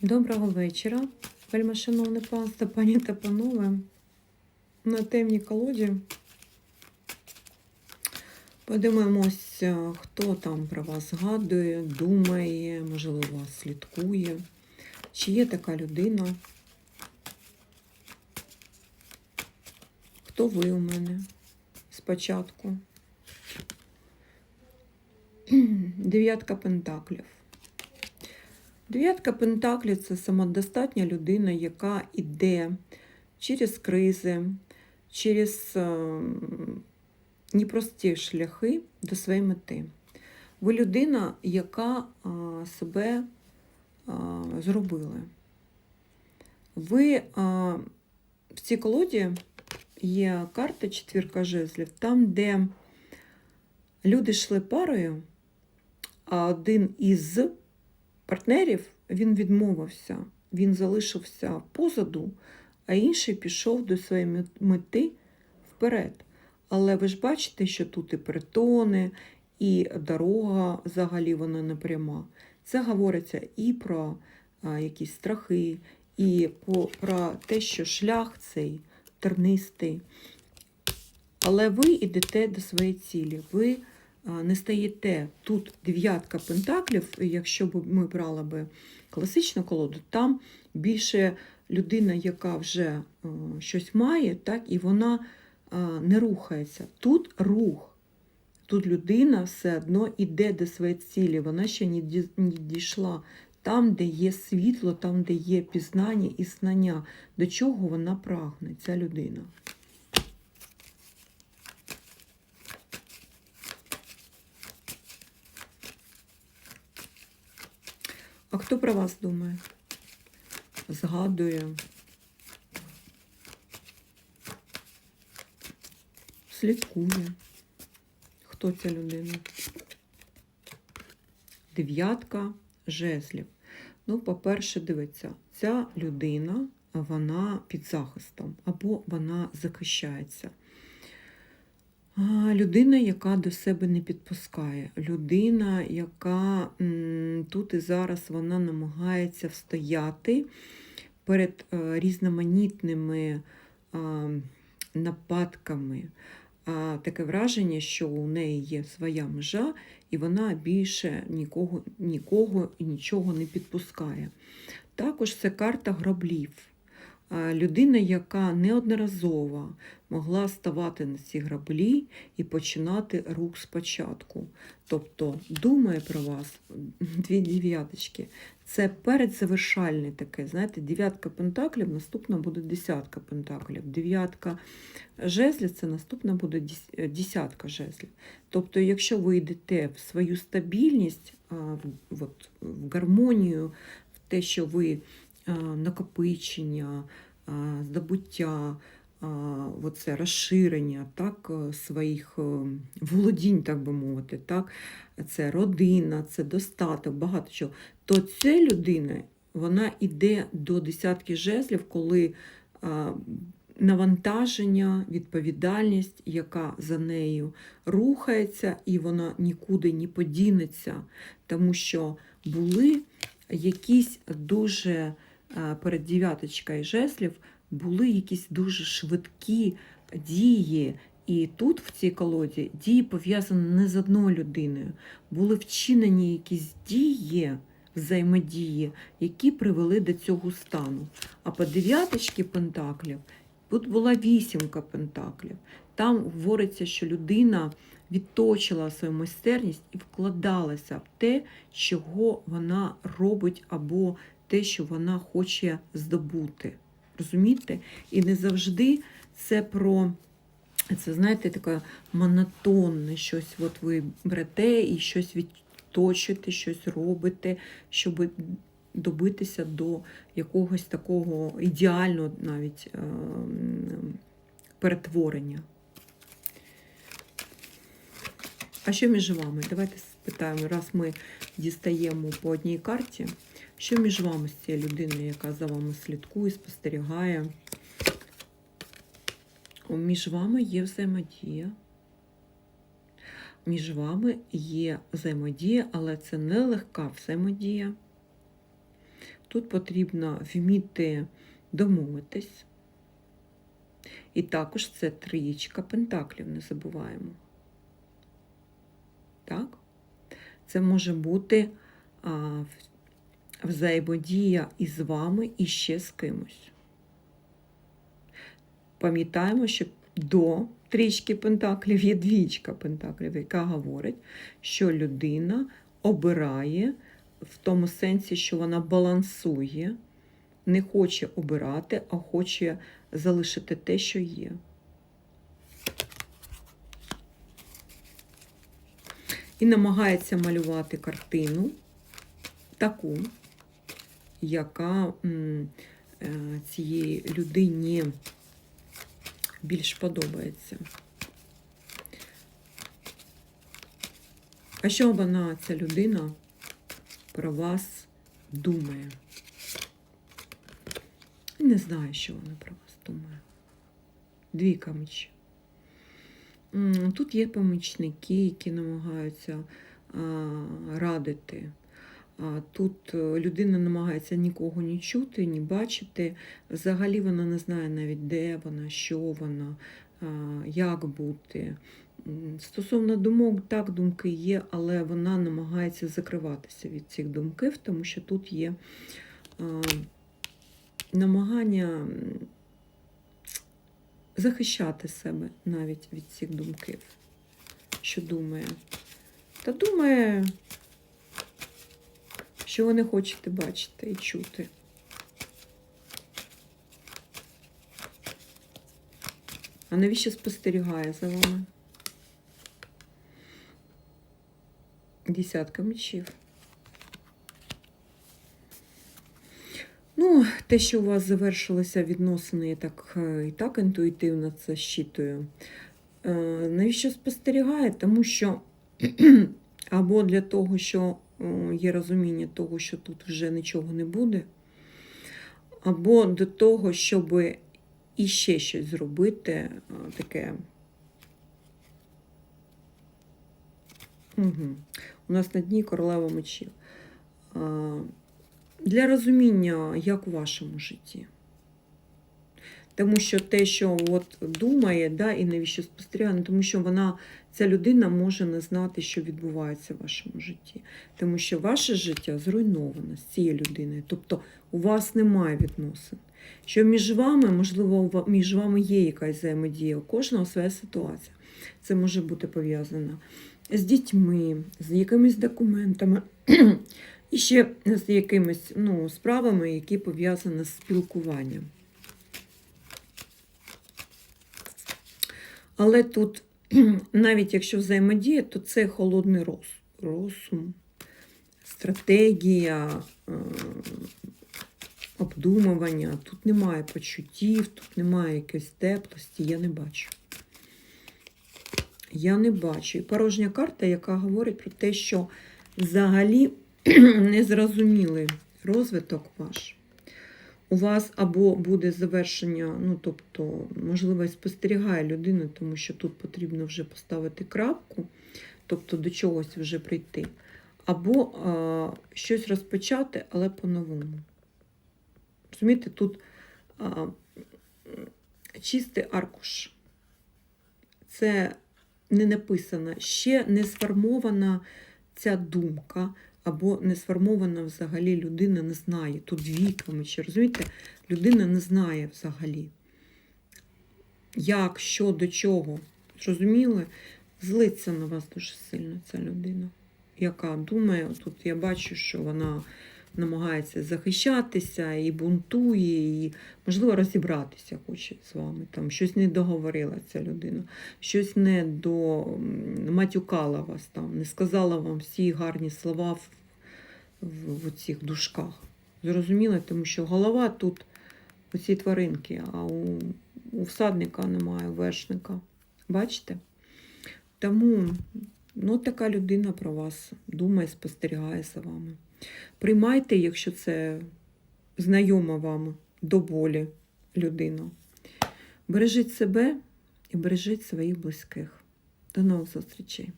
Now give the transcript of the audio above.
Доброго вечора, вельмишановне панство, пані та панове. На темній колоді подивимось, е, хто там про вас згадує, думає, можливо, вас слідкує. Чи є така людина? Хто ви у мене спочатку? Дев'ятка пентаклів. Дев'ятка Пентаклів це самодостатня людина, яка йде через кризи, через е, непрості шляхи до своєї мети. Ви людина, яка е, себе е, зробила. Ви в цій колоді є карта четвірка жезлів, там, де люди йшли парою, а один із партнерів він відмовився, він залишився позаду, а інший пішов до своєї мети вперед. Але ви ж бачите, що тут і притони, і дорога взагалі вона не пряма. Це говориться і про якісь страхи, і про те, що шлях цей тернистий. Але ви йдете до своєї цілі. Ви не стаєте тут дев'ятка пентаклів, якщо б ми брали би класичну колоду, там більше людина, яка вже щось має, так, і вона не рухається. Тут рух. Тут людина все одно йде до своєї цілі, вона ще не дійшла. Там, де є світло, там, де є пізнання і знання, до чого вона прагне, ця людина. А хто про вас думає? Згадує? Слідкує. Хто ця людина? Дев'ятка жезлів. Ну, по-перше, дивіться, ця людина, вона під захистом, або вона захищається. Людина, яка до себе не підпускає, людина, яка тут і зараз вона намагається встояти перед е, різноманітними нападками. Таке враження, що у неї є своя межа, і вона більше нікого, нікого і нічого не підпускає. Також це карта граблів людина, яка неодноразово могла ставати на ці граблі і починати рух спочатку. Тобто думає про вас дві дев'яточки. Це передзавершальне таке, знаєте, дев'ятка пентаклів, наступна буде десятка пентаклів. Дев'ятка жезлів це наступна буде десятка жезлів. Тобто, якщо ви йдете в свою стабільність, в гармонію, в те, що ви накопичення, здобуття, оце розширення так, е, своїх е, володінь, так би мовити, так, це родина, це достаток, багато чого, то ця людина вона йде до десятки жезлів, коли навантаження, відповідальність, яка за нею рухається, і вона нікуди не подінеться, тому що були якісь дуже перед дев'яточкою жеслів були якісь дуже швидкі дії. І тут, в цій колоді, дії пов'язані не з одною людиною. Були вчинені якісь дії, взаємодії, які привели до цього стану. А по дев'яточці пентаклів тут була вісімка пентаклів. Там говориться, що людина відточила свою майстерність і вкладалася в те, чого вона робить або те, що вона хоче здобути. Розумієте? І не завжди це про, це, знаєте, таке монотонне щось. От ви берете і щось відточуєте, щось робите, щоб добитися до якогось такого ідеального навіть е перетворення. А що між вами? Давайте спитаємо, раз ми дістаємо по одній карті. Що між вами з цією людиною, яка за вами слідкує, спостерігає? Між вами є взаємодія. Між вами є взаємодія, але це не легка взаємодія. Тут потрібно вміти домовитись. І також це трієчка пентаклів, не забуваємо. Так? Це може бути а, в- взаємодія із вами і ще з кимось. Пам'ятаємо, що до трічки пентаклів є двічка пентаклів, яка говорить, що людина обирає в тому сенсі, що вона балансує, не хоче обирати, а хоче залишити те, що є. І намагається малювати картину таку, яка е, цієї людині більш подобається. А що вона, ця людина, про вас думає? Не знаю, що вона про вас думає. Двійка мечів. М, Тут є помічники, які намагаються радити. Тут е, людина намагається нікого не чути, ні бачити. Взагалі вона не знає навіть, де вона, що вона, як бути. Стосовно думок, так, думки є, але вона намагається закриватися від цих думків, тому що тут є намагання захищати себе навіть від цих думків. Що думає? Та думає, що ви не хочете бачити і чути. А навіщо спостерігає за вами? Десятка мечів. Ну, те, що у вас завершилися відносини, я так е, і так інтуїтивно це щитую. Е, Навіщо спостерігає? Тому що або для того, що є розуміння того, що тут вже нічого не буде, або до того, щоб іще щось зробити, е, таке. Угу. У нас на дні королева мечів. Для розуміння, як у вашому житті. Тому що те, що от думає, да, і навіщо спостерігає, ну, тому що вона, ця людина може не знати, що відбувається в вашому житті. Тому що ваше життя зруйноване з цією людиною. Тобто у вас немає відносин. Що між вами, можливо, між вами є якась взаємодія, у кожного своя ситуація. Це може бути пов'язано з дітьми, з якимись документами, і ще з якимись ну, справами, які пов'язані з спілкуванням. Але тут, навіть якщо взаємодія, то це холодний роз, розум, стратегія, е, обдумування. Тут немає почуттів, тут немає якоїсь теплості, я не бачу. Я не бачу. І порожня карта, яка говорить про те, що взагалі незрозумілий розвиток ваш. У вас або буде завершення, ну тобто, можливо, спостерігає людина, тому що тут потрібно вже поставити крапку, тобто до чогось вже прийти, або а, щось розпочати, але по-новому. Розумієте, тут а, чистий аркуш. Це не написано, ще не сформована ця думка, або не сформована взагалі людина не знає. Тут віками, чи розумієте, людина не знає взагалі, як, що, до чого. Зрозуміли? Злиться на вас дуже сильно ця людина, яка думає, тут я бачу, що вона намагається захищатися і бунтує, і, можливо, розібратися хоче з вами. Там щось не договорила ця людина, щось не до матюкала вас там, не сказала вам всі гарні слова в, в цих дужках. Зрозуміло, тому що голова тут у цій тваринки, а у, у всадника немає вершника. Бачите? Тому ну, така людина про вас думає, спостерігає за вами. Приймайте, якщо це знайома вам до болі людина. Бережіть себе і бережіть своїх близьких. До нових зустрічей!